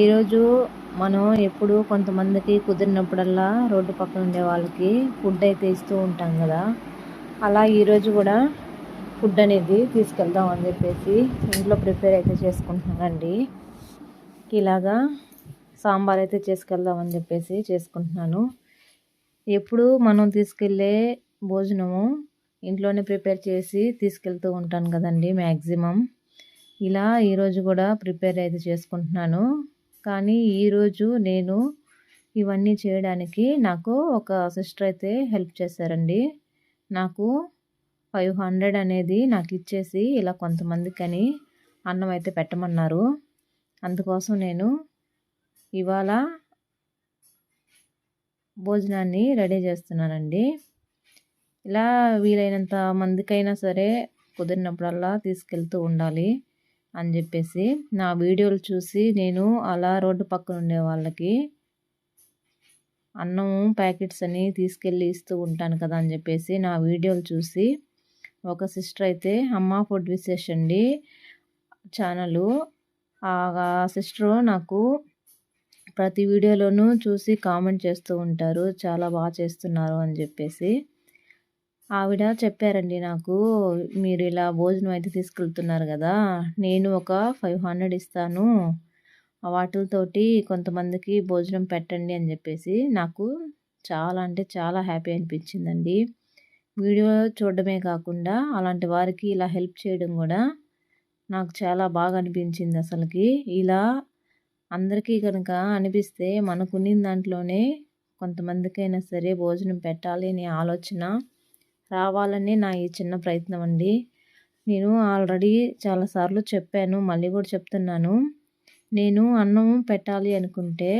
ఈరోజు మనం ఎప్పుడు కొంతమందికి కుదిరినప్పుడల్లా రోడ్డు పక్కన ఉండే వాళ్ళకి ఫుడ్ అయితే ఇస్తూ ఉంటాం కదా. అలా ఈరోజు కూడా ఫుడ్ అనేది తీసుకెళ్దాం అని చెప్పేసి ఇంట్లో ప్రిపేర్ అయితే చేసుకుంటున్నానండి ఇలాగా సాంబార్ అయితే చేసుకెళ్దాం అని చెప్పేసి చేసుకుంటున్నాను. ఎప్పుడు మనం తీసుకెళ్ళే భోజనము ఇంట్లోనే ప్రిపేర్ చేసి తీసుకెళ్తూ ఉంటాను కదండి మ్యాక్సిమం ఇలా ఈరోజు కూడా ప్రిపేర్ అయితే చేసుకుంటున్నాను. కానీ ఈరోజు నేను ఇవన్నీ చేయడానికి నాకు ఒక సిస్టర్ అయితే హెల్ప్ చేశారండి. నాకు ఫైవ్ హండ్రెడ్ అనేది నాకు ఇచ్చేసి ఇలా కొంతమందికని అన్నం అయితే పెట్టమన్నారు. అందుకోసం నేను ఇవాళ భోజనాన్ని రెడీ చేస్తున్నానండి. ఇలా వీలైనంత మందికైనా సరే కుదిరినప్పుడల్లా తీసుకెళ్తూ ఉండాలి. అని చెప్పేసి నా వీడియోలు చూసి నేను అలా రోడ్డు పక్కన ఉండే వాళ్ళకి అన్నం ప్యాకెట్స్ అని తీసుకెళ్ళి ఇస్తూ ఉంటాను కదా అని చెప్పేసి నా వీడియోలు చూసి ఒక సిస్టర్ అయితే అమ్మ ఫుడ్ విశేష్ అండి ఛానల్. ఆ సిస్టర్ నాకు ప్రతి వీడియోలోనూ చూసి కామెంట్ చేస్తూ ఉంటారు. చాలా బాగా చేస్తున్నారు అని చెప్పేసి. ఆవిడ చెప్పారండి నాకు మీరు ఇలా భోజనం అయితే తీసుకెళ్తున్నారు కదా నేను ఒక ఫైవ్ హండ్రెడ్ ఇస్తాను వాటితోటి కొంతమందికి భోజనం పెట్టండి అని చెప్పేసి నాకు చాలా అంటే చాలా హ్యాపీ అనిపించిందండి. వీడియో చూడడమే కాకుండా అలాంటి వారికి ఇలా హెల్ప్ చేయడం కూడా నాకు చాలా బాగా అనిపించింది అసలుకి. ఇలా అందరికీ కనుక అనిపిస్తే మనకున్న దాంట్లోనే కొంతమందికైనా సరే భోజనం పెట్టాలి అనే ఆలోచన రావాలని నా ఈ చిన్న ప్రయత్నం అండి. నేను ఆల్రెడీ చాలాసార్లు చెప్పాను మళ్ళీ కూడా చెప్తున్నాను. నేను అన్నం పెట్టాలి అనుకుంటే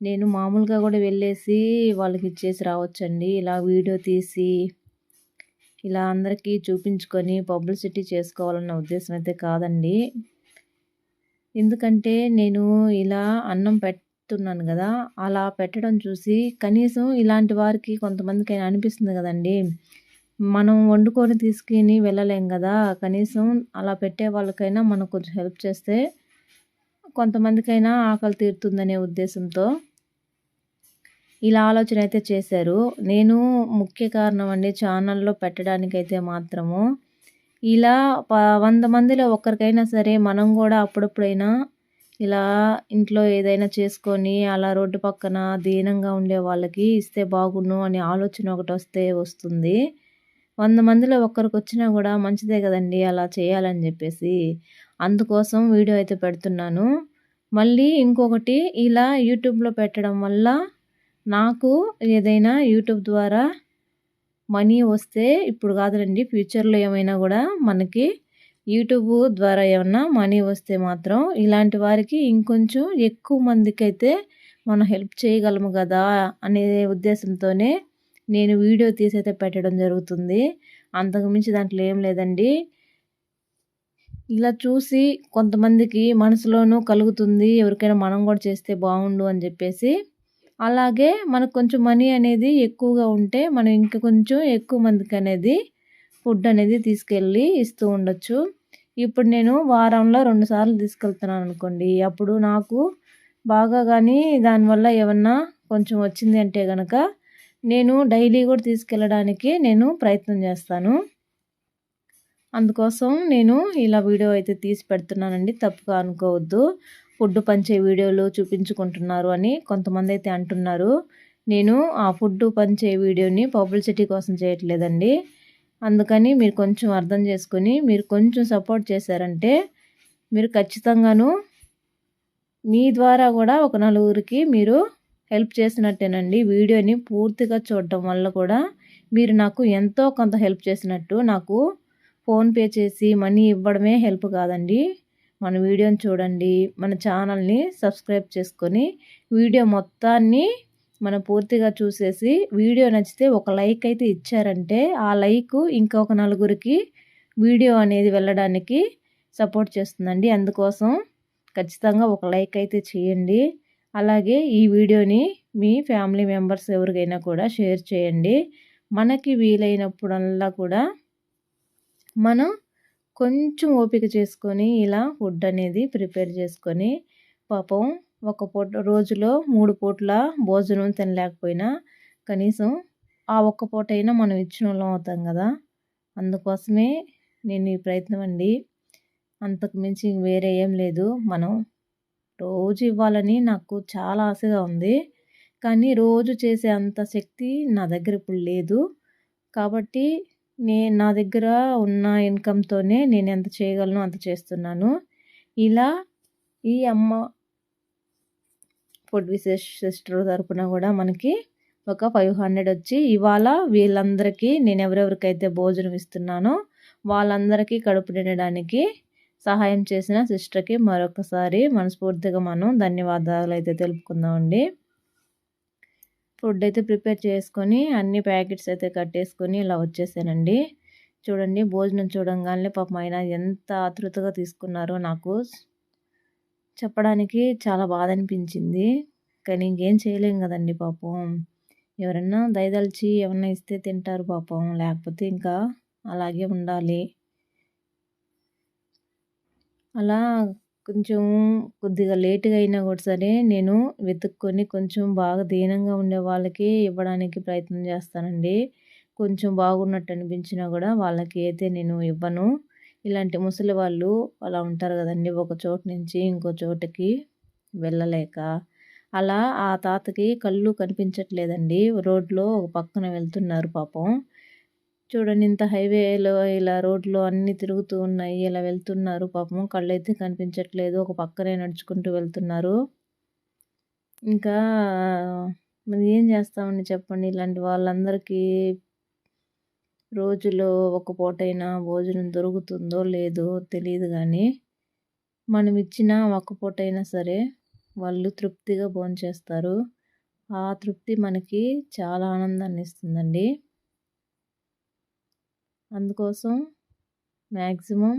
నేను మామూలుగా కూడా వెళ్ళేసి వాళ్ళకి ఇచ్చేసి రావచ్చండి. ఇలా వీడియో తీసి ఇలా అందరికీ చూపించుకొని పబ్లిసిటీ చేసుకోవాలన్న ఉద్దేశం అయితే కాదండి. ఎందుకంటే నేను ఇలా అన్నం పెడుతున్నాను కదా అలా పెట్టడం చూసి కనీసం ఇలాంటి వారికి కొంతమందికి అనిపిస్తుంది కదండి. మనం వండుకొని తీసుకుని వెళ్ళలేం కదా. కనీసం అలా పెట్టే వాళ్ళకైనా మనం కొంచెం హెల్ప్ చేస్తే కొంతమందికైనా ఆకలి తీరుతుందనే ఉద్దేశంతో ఇలా ఆలోచన అయితే చేశారు. నేను ముఖ్య కారణం అండి ఛానల్లో పెట్టడానికైతే మాత్రము. ఇలా ప వంద మందిలో ఒక్కరికైనా సరే మనం కూడా అప్పుడప్పుడైనా ఇలా ఇంట్లో ఏదైనా చేసుకొని అలా రోడ్డు పక్కన దీనంగా ఉండే వాళ్ళకి ఇస్తే బాగుండు అనే ఆలోచన ఒకటి వస్తే వస్తుంది. వంద మందిలో ఒక్కరికి వచ్చినా కూడా మంచిదే కదండి అలా చేయాలని చెప్పేసి అందుకోసం వీడియో అయితే పెడుతున్నాను. మళ్ళీ ఇంకొకటి ఇలా యూట్యూబ్లో పెట్టడం వల్ల నాకు ఏదైనా యూట్యూబ్ ద్వారా మనీ వస్తే ఇప్పుడు కాదులండి ఫ్యూచర్లో ఏమైనా కూడా మనకి యూట్యూబ్ ద్వారా ఏమన్నా మనీ వస్తే మాత్రం ఇలాంటి వారికి ఇంకొంచెం ఎక్కువ మందికి అయితే మనం హెల్ప్ చేయగలము కదా అనే ఉద్దేశంతోనే నేను వీడియో తీసైతే పెట్టడం జరుగుతుంది. అంతకుమించి దాంట్లో ఏం లేదండి. ఇలా చూసి కొంతమందికి మనసులోనూ కలుగుతుంది. ఎవరికైనా మనం కూడా చేస్తే బాగుండు అని చెప్పేసి. అలాగే మనకు కొంచెం మనీ అనేది ఎక్కువగా ఉంటే మనం ఇంకా కొంచెం ఎక్కువ మందికి అనేది ఫుడ్ అనేది తీసుకెళ్ళి ఇస్తూ ఉండొచ్చు. ఇప్పుడు నేను వారంలో రెండు సార్లు తీసుకెళ్తున్నాను అనుకోండి. అప్పుడు నాకు బాగా కానీ దానివల్ల ఏమన్నా కొంచెం వచ్చింది అంటే కనుక నేను డైలీ కూడా తీసుకెళ్ళడానికి నేను ప్రయత్నం చేస్తాను. అందుకోసం నేను ఇలా వీడియో అయితే తీసి పెడుతున్నానండి. తప్పుగా అనుకోవద్దు. ఫుడ్ పంచే వీడియోలు చూపించుకుంటున్నారు అని కొంతమంది అయితే అంటున్నారు. నేను ఆ ఫుడ్ పంచే వీడియోని పబ్లిసిటీ కోసం చేయట్లేదండి. అందుకని మీరు కొంచెం అర్థం చేసుకొని మీరు కొంచెం సపోర్ట్ చేశారంటే మీరు ఖచ్చితంగాను మీ ద్వారా కూడా ఒక నలుగురికి మీరు హెల్ప్ చేసినట్టేనండి. వీడియోని పూర్తిగా చూడటం వల్ల కూడా మీరు నాకు ఎంతో కొంత హెల్ప్ చేసినట్టు నాకు ఫోన్పే చేసి మనీ ఇవ్వడమే హెల్ప్ కాదండి. మన వీడియోని చూడండి. మన ఛానల్ని సబ్స్క్రైబ్ చేసుకొని వీడియో మొత్తాన్ని మనం పూర్తిగా చూసేసి వీడియో నచ్చితే ఒక లైక్ అయితే ఇచ్చారంటే ఆ లైక్ ఇంకొక నలుగురికి వీడియో అనేది వెళ్ళడానికి సపోర్ట్ చేస్తుందండి. అందుకోసం ఖచ్చితంగా ఒక లైక్ అయితే చేయండి. అలాగే ఈ వీడియోని మీ ఫ్యామిలీ మెంబర్స్ ఎవరికైనా కూడా షేర్ చేయండి. మనకి వీలైనప్పుడల్లా కూడా మనం కొంచెం ఓపిక చేసుకొని ఇలా ఫుడ్ అనేది ప్రిపేర్ చేసుకొని పాపం ఒక పూట రోజులో మూడు పూట్ల భోజనం తినలేకపోయినా కనీసం ఆ ఒక్క పూట అయినా మనం ఇచ్చిన వాళ్ళం అవుతాం కదా. అందుకోసమే నేను ఈ ప్రయత్నం అండి. అంతకు మించి వేరే ఏం లేదు. మనం రోజు ఇవ్వాలని నాకు చాలా ఆశగా ఉంది. కానీ రోజు చేసే అంత శక్తి నా దగ్గర ఇప్పుడు లేదు. కాబట్టి నేను నా దగ్గర ఉన్న ఇన్కమ్తోనే నేను ఎంత చేయగలను అంత చేస్తున్నాను. ఇలా ఈ అమ్మ ఫుడ్ విశేష్ సిస్టర్ తరపున కూడా మనకి ఒక ఫైవ్ హండ్రెడ్ వచ్చి ఇవాళ వీళ్ళందరికీ నేను ఎవరెవరికైతే భోజనం ఇస్తున్నానో వాళ్ళందరికీ కడుపు నిండడానికి సహాయం చేసిన సిస్టర్కి మరొకసారి మనస్ఫూర్తిగా మనం ధన్యవాదాలు అయితే తెలుపుకుందామండి. ఫుడ్ అయితే ప్రిపేర్ చేసుకొని అన్ని ప్యాకెట్స్ అయితే కట్టేసుకొని ఇలా వచ్చేసానండి. చూడండి భోజనం చూడంగానే పాపం ఆయన ఎంత ఆతృతగా తీసుకున్నారో నాకు. చెప్పడానికి చాలా బాధ అనిపించింది. కానీ ఇంకేం చేయలేం కదండి పాపం. ఎవరన్నా దయదలిచి ఏమన్నా ఇస్తే తింటారు పాపం. లేకపోతే ఇంకా అలాగే ఉండాలి. అలా కొంచెం కొద్దిగా లేటుగా అయినా కూడా సరే నేను వెతుక్కొని కొంచెం బాగా దీనంగా ఉండే వాళ్ళకి ఇవ్వడానికి ప్రయత్నం చేస్తానండి. కొంచెం బాగున్నట్టు అనిపించినా కూడా వాళ్ళకి అయితే నేను ఇవ్వను. ఇలాంటి ముసలి వాళ్ళు అలా ఉంటారు కదండి ఒక చోటు నుంచి ఇంకో చోటుకి వెళ్ళలేక. అలా ఆ తాతకి కళ్ళు కనిపించట్లేదండి. రోడ్లో ఒక పక్కన వెళ్తున్నారు పాపం. చూడండి ఇంత హైవేలో ఇలా రోడ్లు అన్నీ తిరుగుతూ ఉన్నాయి. ఇలా వెళ్తున్నారు. పాపం కళ్ళు అయితే కనిపించట్లేదు. ఒక పక్కనే నడుచుకుంటూ వెళ్తున్నారు. ఇంకా మరి ఏం చేస్తామని చెప్పండి? ఇలాంటి వాళ్ళందరికీ రోజులో ఒక పూటైనా భోజనం దొరుకుతుందో లేదో తెలియదు కానీ మనం ఇచ్చిన ఒక పూటైనా సరే వాళ్ళు తృప్తిగా భోంచేస్తారు. ఆ తృప్తి మనకి చాలా ఆనందాన్ని ఇస్తుందండి. అందుకోసం మ్యాక్సిమం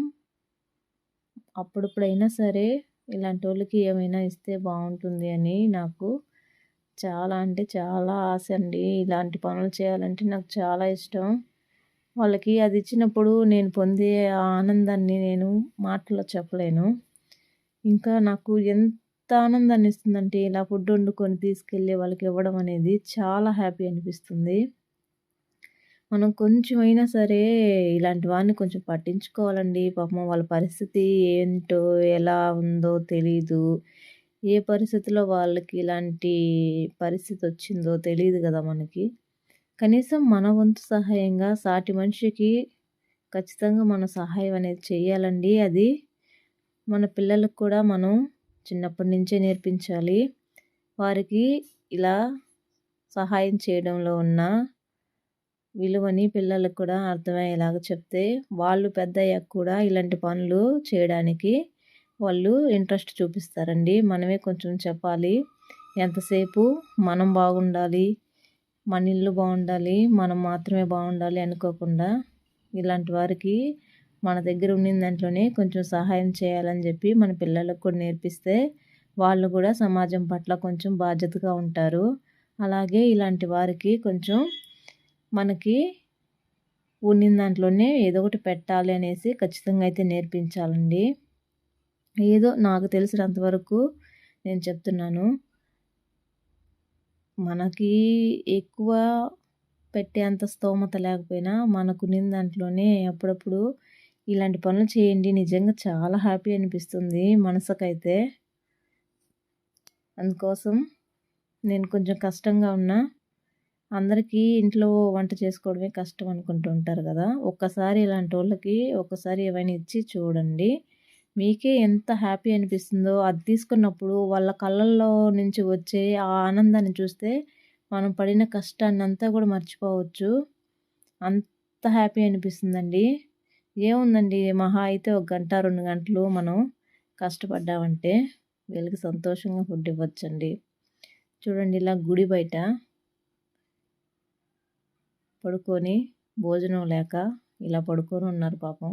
అప్పుడప్పుడైనా సరే ఇలాంటి వాళ్ళకి ఏమైనా ఇస్తే బాగుంటుంది అని నాకు చాలా అంటే చాలా ఆశ అండి. ఇలాంటి పనులు చేయాలంటే నాకు చాలా ఇష్టం. వాళ్ళకి అది ఇచ్చినప్పుడు నేను పొందే ఆనందాన్ని నేను మాటలో చెప్పలేను. ఇంకా నాకు ఎంత ఆనందాన్ని ఇస్తుందంటే ఇలా ఫుడ్ వండుకొని తీసుకెళ్ళి వాళ్ళకి ఇవ్వడం అనేది చాలా హ్యాపీ అనిపిస్తుంది. మనం కొంచెమైనా సరే ఇలాంటి వాడిని కొంచెం పట్టించుకోవాలండి. పాపం వాళ్ళ పరిస్థితి ఏంటో ఎలా ఉందో తెలీదు. ఏ పరిస్థితిలో వాళ్ళకి ఇలాంటి పరిస్థితి వచ్చిందో తెలియదు కదా మనకి. కనీసం మన వంతు సహాయంగా సాటి మనిషికి ఖచ్చితంగా మన సహాయం అనేది చేయాలండి అది. మన పిల్లలకు కూడా మనం చిన్నప్పటి నుంచే నేర్పించాలి. వారికి ఇలా సహాయం చేయడంలో ఉన్న విలువని పిల్లలకు కూడా అర్థమయ్యేలాగా చెప్తే వాళ్ళు పెద్ద అయ్యాక కూడా ఇలాంటి పనులు చేయడానికి వాళ్ళు ఇంట్రెస్ట్ చూపిస్తారండి. మనమే కొంచెం చెప్పాలి. ఎంతసేపు మనం బాగుండాలి? మన ఇల్లు బాగుండాలి? మనం మాత్రమే బాగుండాలి అనుకోకుండా ఇలాంటి వారికి మన దగ్గర ఉన్న దాంట్లోనే కొంచెం సహాయం చేయాలని చెప్పి మన పిల్లలకు కూడా నేర్పిస్తే వాళ్ళు కూడా సమాజం పట్ల కొంచెం బాధ్యతగా ఉంటారు. అలాగే ఇలాంటి వారికి కొంచెం మనకి ఉన్నిన దాంట్లోనే ఏదో ఒకటి పెట్టాలి అనేసి ఖచ్చితంగా అయితే నేర్పించాలండి. ఏదో నాకు తెలిసినంత వరకు నేను చెప్తున్నాను. మనకి ఎక్కువ పెట్టేంత స్తోమత లేకపోయినా మనకు ఉన్న దాంట్లోనే అప్పుడప్పుడు ఇలాంటి పనులు చేయండి. నిజంగా చాలా హ్యాపీ అనిపిస్తుంది మనసుకైతే. అందుకోసం నేను కొంచెం కష్టంగా ఉన్నా అందరికీ ఇంట్లో వంట చేసుకోవడమే కష్టం అనుకుంటూ ఉంటారు కదా. ఒక్కసారి ఇలాంటి వాళ్ళకి ఒక్కసారి ఏమైనా ఇచ్చి చూడండి. మీకే ఎంత హ్యాపీ అనిపిస్తుందో అది తీసుకున్నప్పుడు వాళ్ళ కళ్ళల్లో నుంచి వచ్చే ఆ ఆనందాన్ని చూస్తే మనం పడిన కష్టాన్ని అంతా కూడా మర్చిపోవచ్చు. అంత హ్యాపీ అనిపిస్తుందండి. ఏముందండి మహా అయితే ఒక గంట రెండు గంటలు మనం కష్టపడ్డామంటే వీళ్ళకి సంతోషంగా ఫుడ్ ఇవ్వచ్చండి. చూడండి ఇలా గుడి బయట పడుకొని భోజనం లేక ఇలా పడుకొని ఉన్నారు పాపం.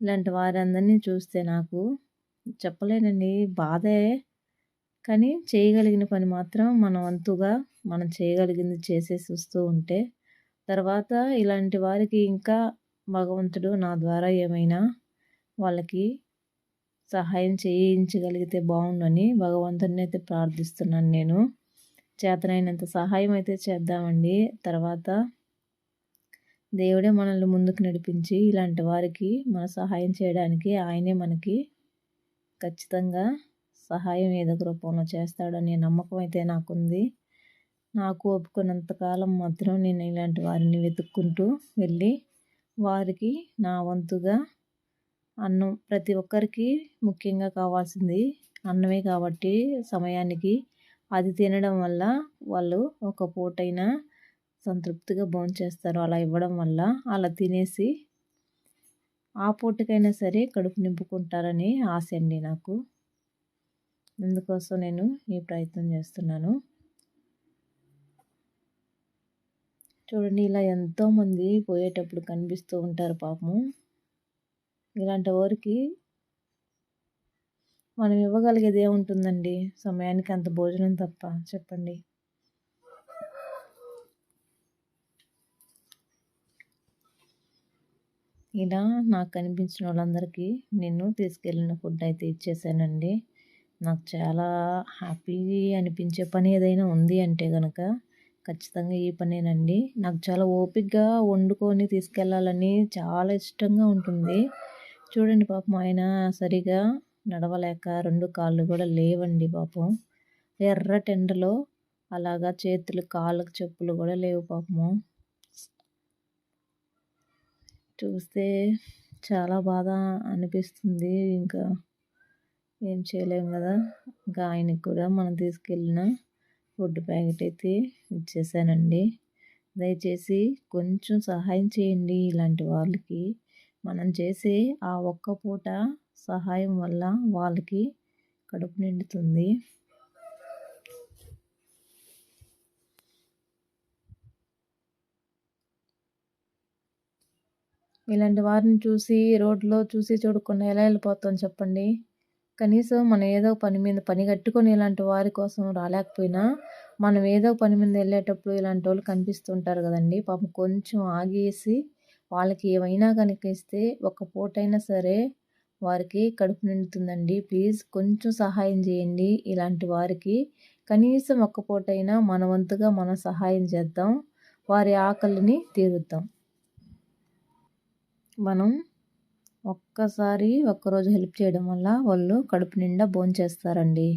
ఇలాంటి వారందరినీ చూస్తే నాకు చెప్పలేనండి బాధే. కానీ చేయగలిగిన పని మాత్రం మన వంతుగా మనం చేయగలిగింది చేసేసి వస్తూ ఉంటే తర్వాత ఇలాంటి వారికి ఇంకా భగవంతుడు నా ద్వారా ఏమైనా వాళ్ళకి సహాయం చేయించగలిగితే బాగుండని భగవంతుడిని అయితే ప్రార్థిస్తున్నాను నేను. చేతనైనంత సహాయం అయితే చేద్దామండి. తర్వాత దేవుడే మనల్ని ముందుకు నడిపించి ఇలాంటి వారికి మన సహాయం చేయడానికి ఆయనే మనకి ఖచ్చితంగా సహాయం ఏదో ఒక రూపంలో చేస్తాడనే నమ్మకం అయితే నాకుంది. నాకు ఒప్పుకున్నంతకాలం మాత్రం నేను ఇలాంటి వారిని వెతుక్కుంటూ వెళ్ళి వారికి నా వంతుగా అన్నం ప్రతి ఒక్కరికి ముఖ్యంగా కావాల్సింది అన్నమే కాబట్టి సమయానికి అది తినడం వల్ల వాళ్ళు ఒక పూటైనా సంతృప్తిగా భోంచేస్తారు. అలా ఇవ్వడం వల్ల అలా తినేసి ఆ పూటకైనా సరే కడుపు నింపుకుంటారని ఆశ అండి నాకు. అందుకోసం నేను ఈ ప్రయత్నం చేస్తున్నాను. చూడండి ఇలా ఎంతోమంది పోయేటప్పుడు కనిపిస్తూ ఉంటారు పాపము. ఇలాంటి వారికి మనం ఇవ్వగలిగేది ఏముంటుందండి? సమయానికి అంత భోజనం తప్ప చెప్పండి. ఇలా నాకు కనిపించిన వాళ్ళందరికీ నేను తీసుకెళ్ళిన ఫుడ్ అయితే ఇచ్చేసానండి. నాకు చాలా హ్యాపీ అనిపించే పని ఏదైనా ఉంది అంటే కనుక ఖచ్చితంగా ఈ పనేనండి. నాకు చాలా ఓపికగా వండుకొని తీసుకెళ్ళాలని చాలా ఇష్టంగా ఉంటుంది. చూడండి పాపం ఆయన సరిగా నడవలేక రెండు కాళ్ళు కూడా లేవండి పాపం. ఎర్ర టెండలో అలాగా చేతులు కాళ్ళకు చెప్పులు కూడా లేవు పాపము. చూస్తే చాలా బాధ అనిపిస్తుంది. ఇంకా ఏం చేయలేము కదా. ఇంకా ఆయనకి కూడా మనం తీసుకెళ్ళిన ఫుడ్ ప్యాకెట్ అయితే ఇచ్చేసానండి. దయచేసి కొంచెం సహాయం చేయండి ఇలాంటి వాళ్ళకి. మనం చేసే ఆ ఒక్క పూట సహాయం వల్ల వాళ్ళకి కడుపు నిండుతుంది. ఇలాంటి వారిని చూసి రోడ్లో చూసి చూడకుండా ఎలా వెళ్ళిపోతాం చెప్పండి? కనీసం మనం ఏదో పని మీద పని కట్టుకొని ఇలాంటి వారి కోసం రాలేకపోయినా మనం ఏదో పని మీద వెళ్ళేటప్పుడు ఇలాంటి వాళ్ళు కనిపిస్తుంటారు కదండి. పాపం కొంచెం ఆగేసి వాళ్ళకి ఏమైనా కనిపిస్తే ఒక పూటైనా సరే వారికి కడుపు నిండుతుందండి. ప్లీజ్ కొంచెం సహాయం చేయండి ఇలాంటి వారికి. కనీసం ఒక్క పూటైనా మన వంతుగా మనం సహాయం చేద్దాం. వారి ఆకలిని తీరుద్దాం. మనం ఒక్కసారి ఒక్కరోజు హెల్ప్ చేయడం వల్ల వాళ్ళు కడుపు నిండా భోంచేస్తారండి